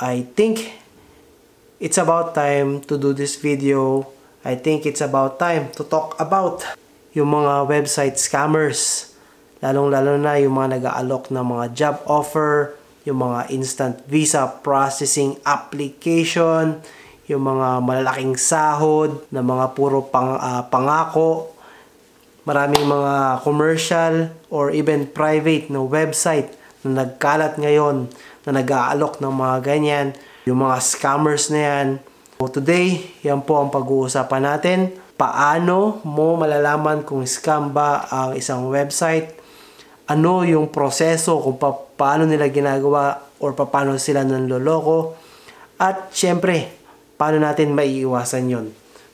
I think it's about time to do this video. I think it's about time to talk about yung mga website scammers. Lalong-lalo na yung mga nag-aalok ng mga job offer, yung mga instant visa processing application, yung mga malalaking sahod na mga puro pang, ah, pangako, maraming mga commercial or even private na website na nagkalat ngayon na nag-aalok ng mga ganyan, yung mga scammers na yan. So today, yan po ang pag-uusapan natin. Paano mo malalaman kung scam ba ang isang website? Ano yung proseso kung pa- paano nila ginagawa or pa- paano sila nanloloko? At syempre, paano natin maiiwasan yon?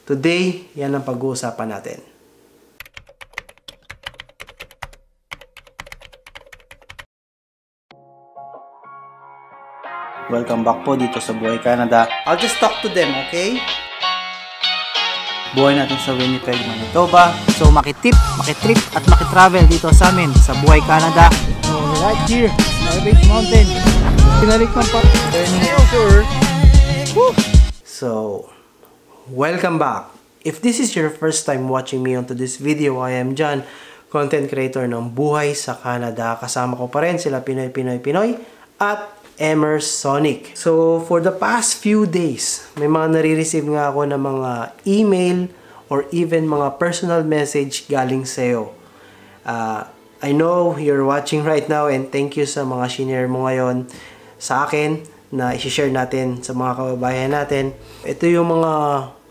Today, yan ang pag-uusapan natin. Welcome back po dito sa Buhay Canada. I'll just talk to them, okay? Buhay natin sa Winnipeg, Manitoba. So makitip, makitrip at makitravel dito sa amin sa Buhay Canada. So right here, Norwich Mountain. Pinalik man pa. So, welcome back. If this is your first time watching me onto this video, I am John, content creator ng Buhay sa Canada. Kasama ko pa rin sila Pinoy Pinoy Pinoy at Emersonic. So, for the past few days, may mga nare-receive nga ako ng mga email or even mga personal message galing sa'yo. Uh, I know you're watching right now and thank you sa mga shinare mo ngayon sa akin na i-share natin sa mga kababayan natin. Ito yung mga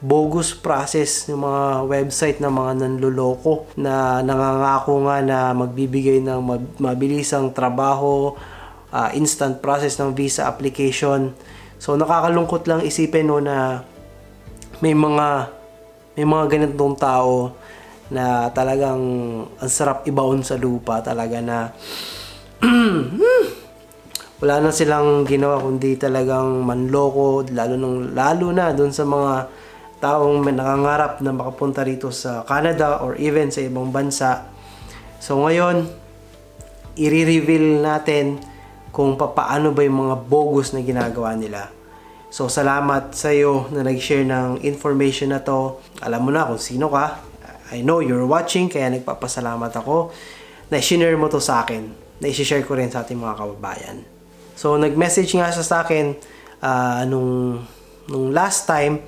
bogus process ng mga website na mga nanluloko na nangangako nga na magbibigay ng mab- mabilisang trabaho, uh, instant process ng visa application. So nakakalungkot lang isipin no na may mga may mga ganitong tao na talagang ang sarap ibaon sa lupa talaga na wala na silang ginawa kundi talagang manloko lalo nung lalo na doon sa mga taong may nakangarap na makapunta rito sa Canada or even sa ibang bansa. So ngayon, i-reveal natin kung paano ba yung mga bogus na ginagawa nila. So salamat sa iyo na nag-share ng information na to. Alam mo na kung sino ka. I know you're watching kaya nagpapasalamat ako na share mo to sa akin. Na i-share ko rin sa ating mga kababayan. So nag-message nga siya sa akin uh, nung, nung last time.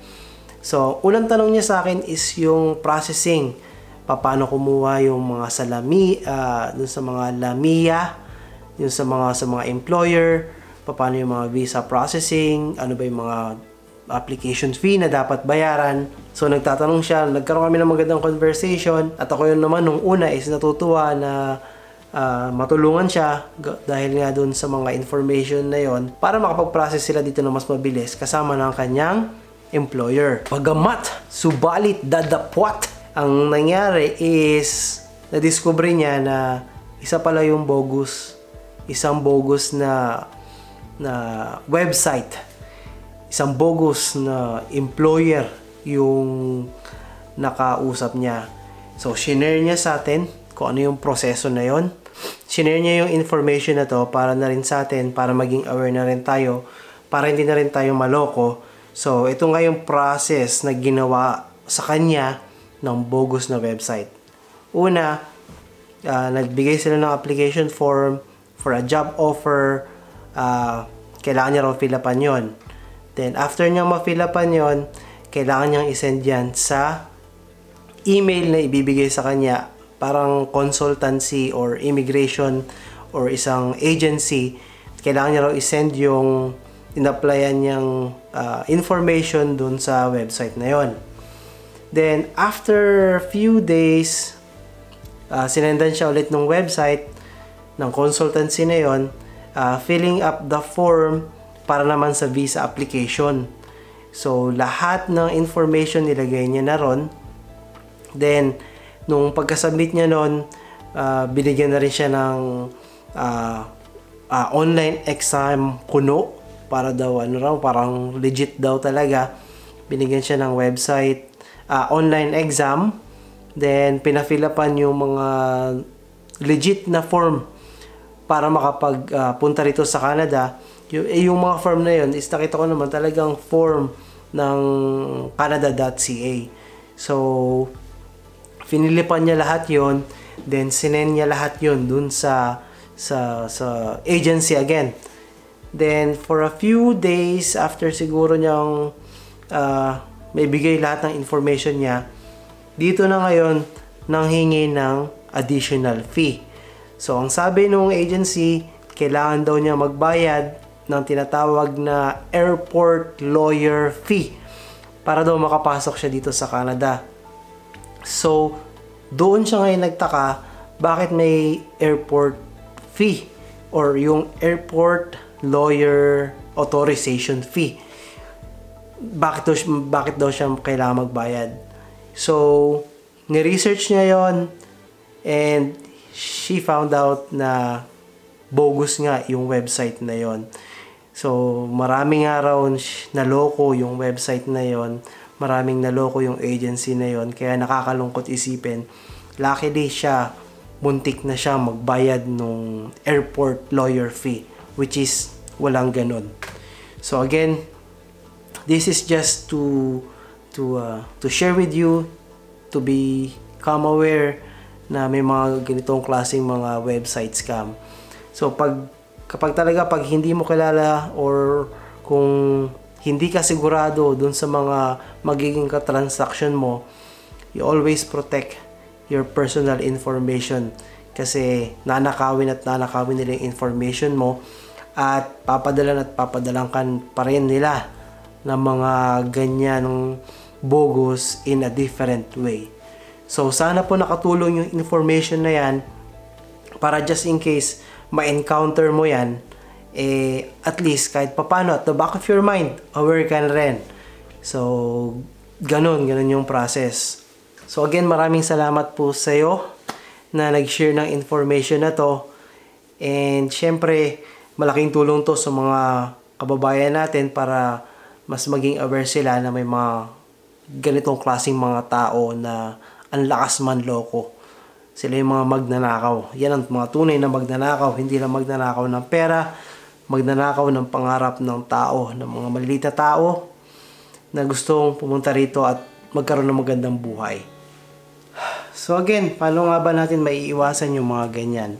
So unang tanong niya sa akin is yung processing. Paano kumuha yung mga salami, uh, dun sa mga lamia, yung sa mga sa mga employer, paano yung mga visa processing, ano ba yung mga application fee na dapat bayaran. So nagtatanong siya, nagkaroon kami ng magandang conversation at ako yun naman nung una is natutuwa na uh, matulungan siya dahil nga dun sa mga information na yon para makapag-process sila dito na mas mabilis kasama ng kanyang employer. Pagamat, subalit dadapwat, ang nangyari is na-discover niya na isa pala yung bogus, isang bogus na na website, isang bogus na employer yung nakausap niya. So, shinare niya sa atin kung ano yung proseso na yon. Shinare niya yung information na to para na rin sa atin, para maging aware na rin tayo, para hindi na rin tayo maloko. So, ito nga yung process na ginawa sa kanya ng bogus na website. Una, uh, nagbigay sila ng application form for a job offer, uh, kailangan niya raw fill upan yun. Then, after niya ma-fill upan yun, kailangan niyang isend yan sa email na ibibigay sa kanya parang consultancy or immigration or isang agency kailangan niya raw isend yung in-applyan niyang uh, information dun sa website na yon. Then, after few days, uh, sinendan siya ulit ng website ng consultancy na yon uh, filling up the form para naman sa visa application. So, lahat ng information nilagay niya na ron. Then, nung pagkasubmit niya nun, uh, binigyan na rin siya ng uh, uh, online exam kuno para daw ano raw, parang legit daw talaga. Binigyan siya ng website, uh, online exam. Then, pinafilapan yung mga legit na form para makapagpunta uh, rito sa Canada Yung, eh, yung mga form na yun, is nakita ko naman talagang form ng canada.ca. So, finilipan niya lahat yon then sinend niya lahat yon dun sa sa sa agency again. Then for a few days after siguro niyang uh, may bigay lahat ng information niya, dito na ngayon nang hingi ng additional fee. So ang sabi ng agency, kailangan daw niya magbayad ng tinatawag na airport lawyer fee para daw makapasok siya dito sa Canada. So, doon siya ngayon nagtaka bakit may airport fee or yung airport lawyer authorization fee. Bakit daw, bakit daw siya kailangan magbayad? So, ni-research niya yon and she found out na bogus nga yung website na yon. So, maraming araw naloko yung website na yon. Maraming naloko yung agency na yon. Kaya nakakalungkot isipin. Luckily siya, muntik na siya magbayad nung airport lawyer fee. Which is, walang ganun. So again, this is just to to uh, to share with you to become aware na may mga ganitong klaseng mga website scam. So pag kapag talaga pag hindi mo kilala or kung hindi ka sigurado dun sa mga magiging ka-transaction mo, you always protect your personal information kasi nanakawin at nanakawin nila yung information mo at papadalan at papadalan kan pa rin nila ng mga ganyan bogus in a different way. So sana po nakatulong yung information na yan para just in case ma-encounter mo yan, eh, at least kahit papano at the back of your mind, aware ka na rin. So, ganun, ganun yung process. So again, maraming salamat po sa iyo na nag-share ng information na to. And syempre, malaking tulong to sa mga kababayan natin para mas maging aware sila na may mga ganitong klaseng mga tao na ang lakas man loko. Sila yung mga magnanakaw. Yan ang mga tunay na magnanakaw. Hindi lang magnanakaw ng pera, magnanakaw ng pangarap ng tao, ng mga maliliit na tao na gustong pumunta rito at magkaroon ng magandang buhay. So again, paano nga ba natin maiiwasan yung mga ganyan?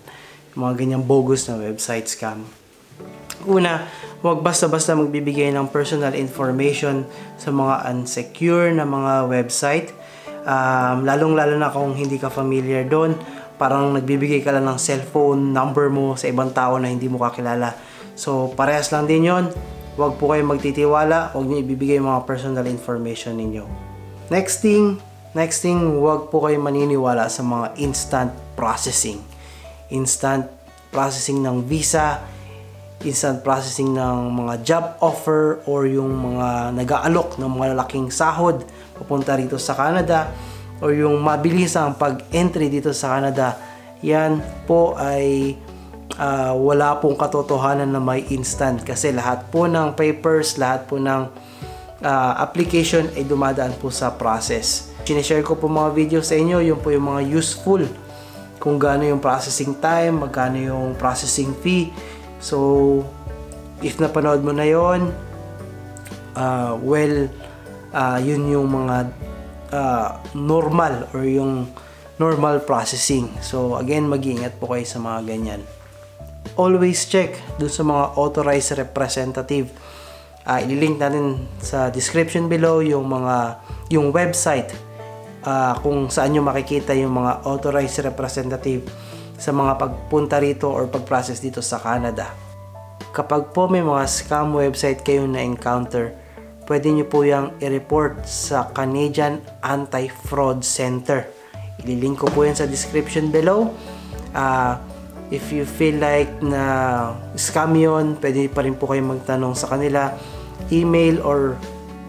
Yung mga ganyang bogus na website scam? Una, huwag basta-basta magbibigay ng personal information sa mga unsecure na mga website Um, lalong-lalo na kung hindi ka familiar doon, parang nagbibigay ka lang ng cellphone number mo sa ibang tao na hindi mo kakilala. So, parehas lang din yon. Huwag po kayo magtitiwala, huwag niyo ibibigay mga personal information ninyo. Next thing, next thing, huwag po kayo maniniwala sa mga instant processing. Instant processing ng visa, instant processing ng mga job offer or yung mga nag-aalok ng mga laking sahod papunta rito sa Canada or yung mabilis ang pag-entry dito sa Canada, yan po ay uh, wala pong katotohanan na may instant kasi lahat po ng papers, lahat po ng uh, application ay dumadaan po sa process. Sinishare ko po mga video sa inyo, yung po yung mga useful kung gaano yung processing time, magkano yung processing fee. So, if napanood mo na yon uh, well, uh, yun yung mga uh, normal or yung normal processing. So again, mag-iingat po kayo sa mga ganyan. Always check dun sa mga authorized representative. Uh, ililink natin sa description below yung mga yung website uh, kung saan nyo makikita yung mga authorized representative sa mga pagpunta rito or pag-process dito sa Canada. Kapag po may mga scam website kayo na encounter, pwede nyo po yung i-report sa Canadian Anti-Fraud Center. Ililink ko po yan sa description below. Uh, if you feel like na scam yun, pwede pa rin po kayo magtanong sa kanila. Email or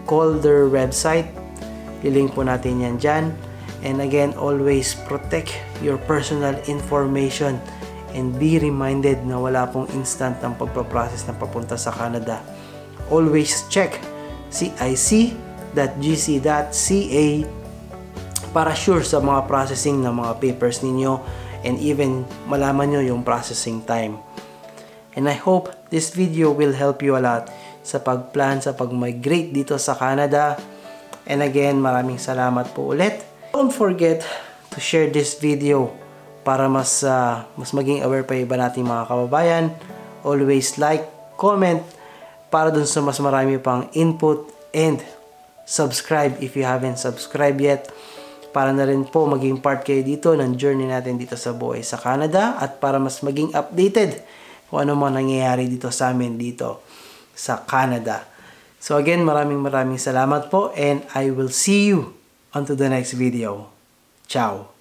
call their website. Ilink po natin yan dyan. And again, always protect your personal information and be reminded na wala pong instant ang pagpaprocess na papunta sa Canada. Always check cic.gc.ca para sure sa mga processing ng mga papers ninyo and even malaman nyo yung processing time. And I hope this video will help you a lot sa pagplan, sa pag-migrate dito sa Canada. And again, maraming salamat po ulit. Don't forget to share this video para mas uh, mas maging aware pa iba nating mga kababayan. Always like, comment para dun sa mas marami pang input and subscribe if you haven't subscribed yet para na rin po maging part kayo dito ng journey natin dito sa buhay sa Canada at para mas maging updated kung ano man nangyayari dito sa amin dito sa Canada. So again, maraming maraming salamat po and I will see you onto the next video. Ciao!